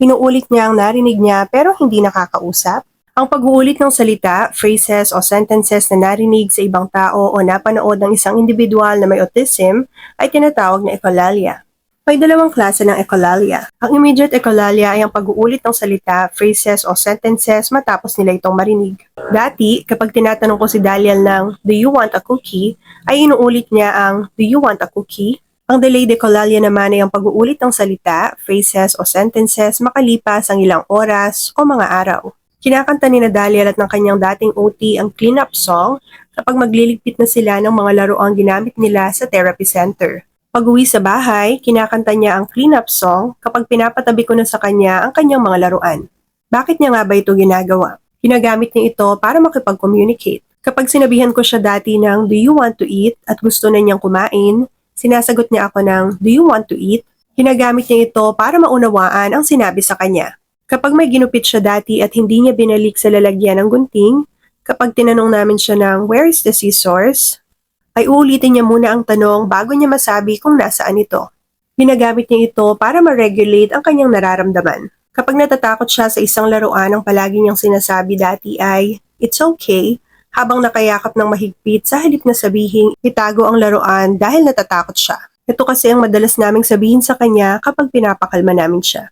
Inuulit niya ang narinig niya pero hindi nakakausap. Ang pag-uulit ng salita, phrases o sentences na narinig sa ibang tao o napanood ng isang individual na may autism ay tinatawag na echolalia. May dalawang klase ng echolalia. Ang immediate echolalia ay ang pag-uulit ng salita, phrases o sentences matapos nila itong marinig. Dati, kapag tinatanong ko si Dalial ng, Do you want a cookie? ay inuulit niya ang, Do you want a cookie? Ang delayed echolalia naman ay ang pag-uulit ng salita, phrases o sentences makalipas ang ilang oras o mga araw. Kinakanta ni Dalial at ng kanyang dating OT ang clean-up song kapag magliligpit na sila ng mga laruang ginamit nila sa therapy center. Pag-uwi sa bahay, kinakanta niya ang clean-up song kapag pinapatabi ko na sa kanya ang kanyang mga laruan. Bakit niya nga ba ito ginagawa? Ginagamit niya ito para makipag-communicate. Kapag sinabihan ko siya dati ng do you want to eat at gusto na niyang kumain, sinasagot niya ako ng do you want to eat? Ginagamit niya ito para maunawaan ang sinabi sa kanya. Kapag may ginupit siya dati at hindi niya binalik sa lalagyan ng gunting, kapag tinanong namin siya ng where is the scissors, ay uulitin niya muna ang tanong bago niya masabi kung nasaan ito. Ginagamit niya ito para ma-regulate ang kanyang nararamdaman. Kapag natatakot siya sa isang laruan, ang palagi niyang sinasabi dati ay, It's okay, habang nakayakap ng mahigpit sa halip na sabihin itago ang laruan dahil natatakot siya. Ito kasi ang madalas naming sabihin sa kanya kapag pinapakalma namin siya.